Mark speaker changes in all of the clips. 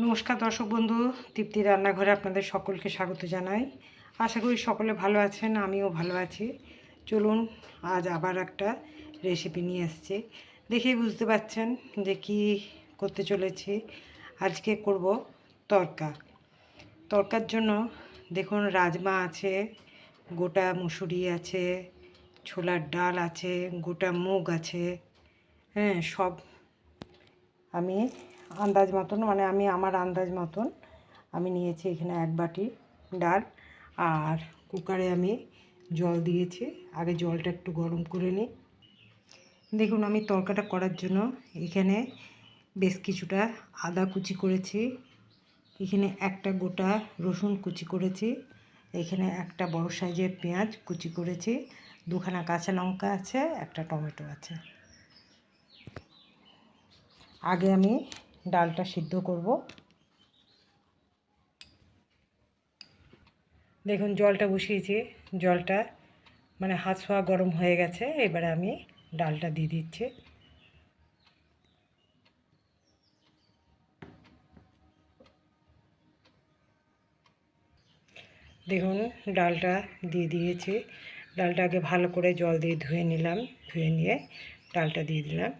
Speaker 1: নমস্কার দর্শক বন্ধু, তৃপ্তি রান্নাঘরে আপনাদের সকলকে স্বাগত জানাই। আশা করি সকলে ভালো আছেন, আমিও ভালো আছি। চলুন, আজ আবার একটা রেসিপি নিয়ে এসেছি। দেখেই বুঝতে পারছেন যে কি করতে চলেছি। আজকে করব তরকা। তরকার জন্য দেখুন, রাজমা আছে, গোটা মুসুরি আছে, ছোলার ডাল আছে, গোটা মুগ আছে। হ্যাঁ সব আমি আন্দাজ মতন মানে আমি আমার আন্দাজ মতন আমি নিয়েছি এখানে এক বাটি ডাল আর কুকারে আমি জল দিয়েছি। আগে জলটা একটু গরম করে নিই। দেখুন, আমি তরকাটা করার জন্য এখানে বেশ কিছুটা আদা কুচি করেছি। এখানে একটা গোটা রসুন কুচি করেছি। এখানে একটা বড় সাইজের পেঁয়াজ কুচি করেছি। দুখানা কাঁচা লঙ্কা আছে, একটা টমেটো আছে। আগে আমি ডালটা সিদ্ধ করব। দেখুন, জলটা বসিয়েছি। জলটা মানে হাত ছোঁয়া গরম হয়ে গেছে, এবারে আমি ডালটা দিয়ে দিচ্ছি। দেখুন, ডালটা দিয়ে দিয়েছি। ডালটা আগে ভালো করে জল দিয়ে ধুয়ে নিলাম, ধুয়ে নিয়ে ডালটা দিয়ে দিলাম।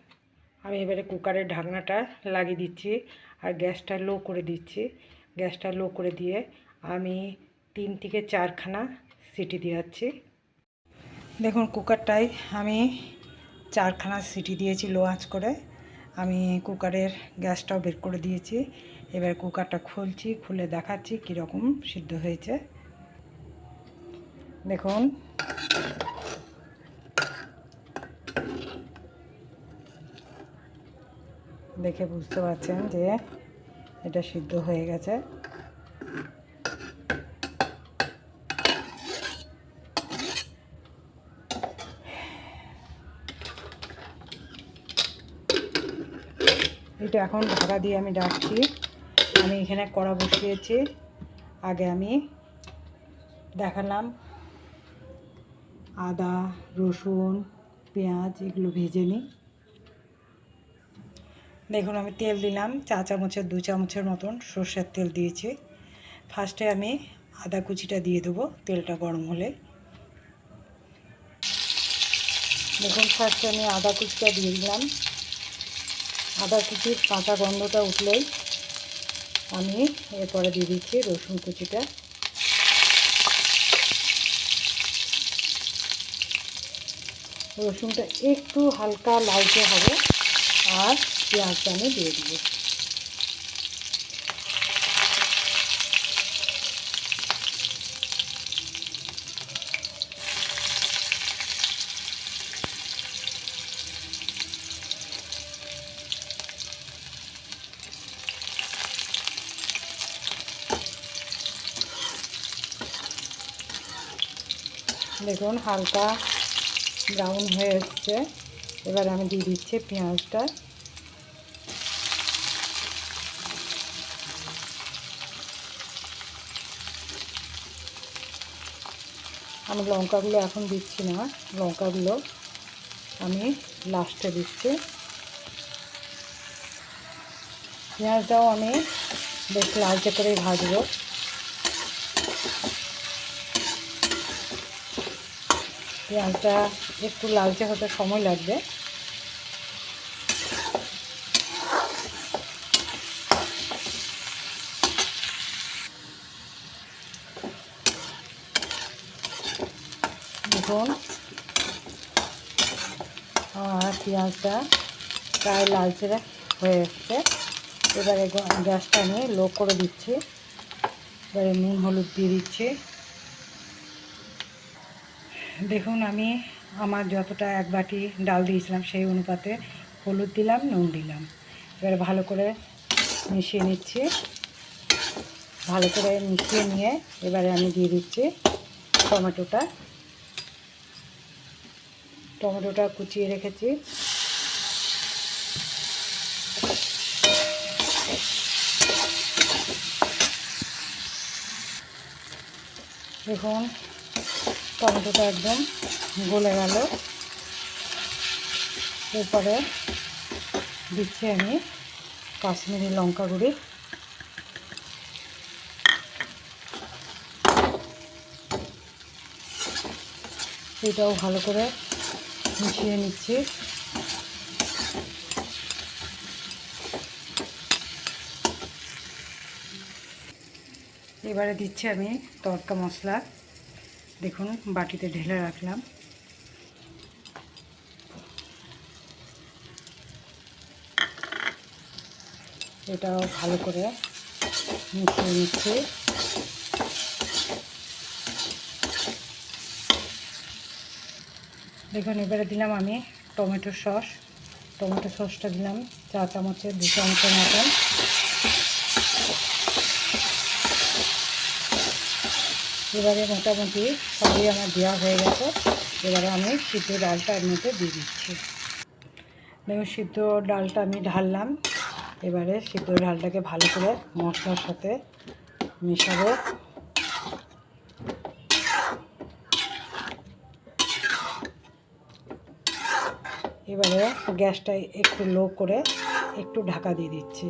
Speaker 1: আমি এবারে কুকারের ঢাকনাটা লাগিয়ে দিচ্ছি আর গ্যাসটা লো করে দিচ্ছি। গ্যাসটা লো করে দিয়ে আমি তিন থেকে চারখানা সিটি দিয়াচ্ছি দেখুন কুকারটায় আমি চারখানা সিটি দিয়েছি লো আঁচ করে। আমি কুকারের গ্যাসটাও বের করে দিয়েছি। এবার কুকারটা খুলছি, খুলে দেখাচ্ছি কীরকম সিদ্ধ হয়েছে। দেখুন দেখে বুঝতে পারছেন যে এটা সিদ্ধ হয়ে গেছে। এটা এখন ঢাকা দিয়ে আমি ডাকছি। আমি এখানে কড়া বসিয়েছি। আগে আমি দেখালাম আদা, রসুন, পেঁয়াজ, এগুলো ভেজে নিই। দেখুন, আমি তেল দিলাম চা চামচের, দু চামচের মতন সর্ষের তেল দিয়েছি। ফার্স্টে আমি আদা কুচিটা দিয়ে দেবো তেলটা গরম হলে। দেখুন, ফার্স্টে আমি আদা কুচিটা দিয়ে দিলাম। আদা কুচির কাঁচা গন্ধটা উঠলেই আমি এরপরে দিয়ে দিচ্ছি রসুন কুচিটা। রসুনটা একটু হালকা লালচে হবে, আর পেঁয়াজটা আমি দিয়ে দেবো। দেখুন হালকা ব্রাউন হয়ে এসছে। এবার আমি দিয়ে দিচ্ছি পেঁয়াজটা। আমি লঙ্কাগুলো এখন দিচ্ছি না। লঙ্কাগুলো আমি লাস্টে দিচ্ছি। পেঁয়াজটাও আমি বেশ লালচে করেই ভাজব। পেঁয়াজটা একটু লালচে হতে সময় লাগবে। দেখুন আর পেঁয়াজটা প্রায় লালচে হয়ে এসছে। এবারে গ্যাসটা আমি লো করে দিচ্ছি। এবারে নুন, হলুদ দিয়ে দিচ্ছি। দেখুন, আমি আমার যতটা এক বাটি ডাল দিয়েছিলাম সেই অনুপাতে হলুদ দিলাম, নুন দিলাম। এবারে ভালো করে মিশিয়ে নিচ্ছি। ভালো করে মিশিয়ে নিয়ে এবারে আমি দিয়ে দিচ্ছি টমেটোটা। টমেটোটা কুচিয়ে রেখেছি। দেখুন, টমেটোটা একদম গলে গেল। এরপরে দিচ্ছি আমি কাশ্মীরি লঙ্কা গুঁড়ি। এটাও ভালো করে মিশিয়ে নিচ্ছি। এবারে দিচ্ছি আমি তড়কা মশলা। দেখুন, বাটিতে ঢেলে রাখলাম। এটাও ভালো করে মিশিয়ে নিচ্ছি। দেখুন, এবারে দিলাম আমি টমেটো সস। টমেটো সসটা দিলাম, চা চামচের দু চামচের মতন। এবারে মোটামুটি সবই আমার দেওয়া হয়ে গেছে। এবারে আমি সিদ্ধ ডালটা এর মধ্যে দিয়ে দিচ্ছি। দেখুন, সিদ্ধ ডালটা আমি ঢাললাম। এবারে সিদ্ধ ডালটাকে ভালো করে মশলার সাথে মেশাবো। এবারে গ্যাসটা একটু লো করে একটু ঢাকা দিয়ে দিচ্ছি।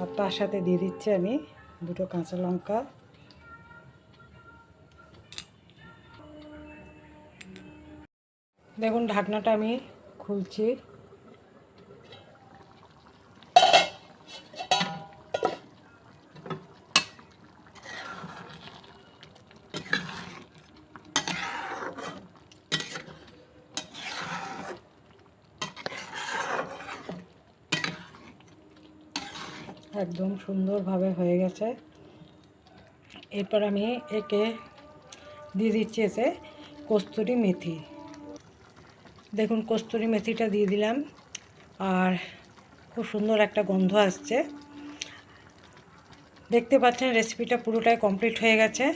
Speaker 1: আর তার সাথে দিয়ে দিচ্ছি আমি দুটো কাঁচা লঙ্কা। দেখুন, ঢাকনাটা আমি খুলছি। একদম সুন্দরভাবে হয়ে গেছে। এরপর আমি একে দিয়ে দিচ্ছি এসে কস্তুরি মেথি। দেখুন, কস্তুরি মেথিটা দিয়ে দিলাম আর খুব সুন্দর একটা গন্ধ আসছে। দেখতে পাচ্ছেন রেসিপিটা পুরোটাই কমপ্লিট হয়ে গেছে।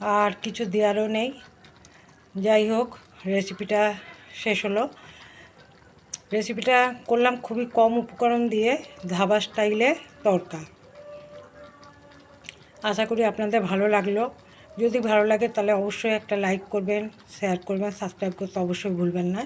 Speaker 1: আর কিছু দেওয়ারও নেই। যাই হোক রেসিপিটা শেষ হলো। রেসিপিটা করলাম খুবই কম উপকরণ দিয়ে, ধাবা স্টাইলে তরকা। আশা করি আপনাদের ভালো লাগল। যদি ভালো লাগে তাহলে অবশ্যই একটা লাইক করবেন, শেয়ার করবেন, সাবস্ক্রাইব করতে অবশ্যই ভুলবেন না।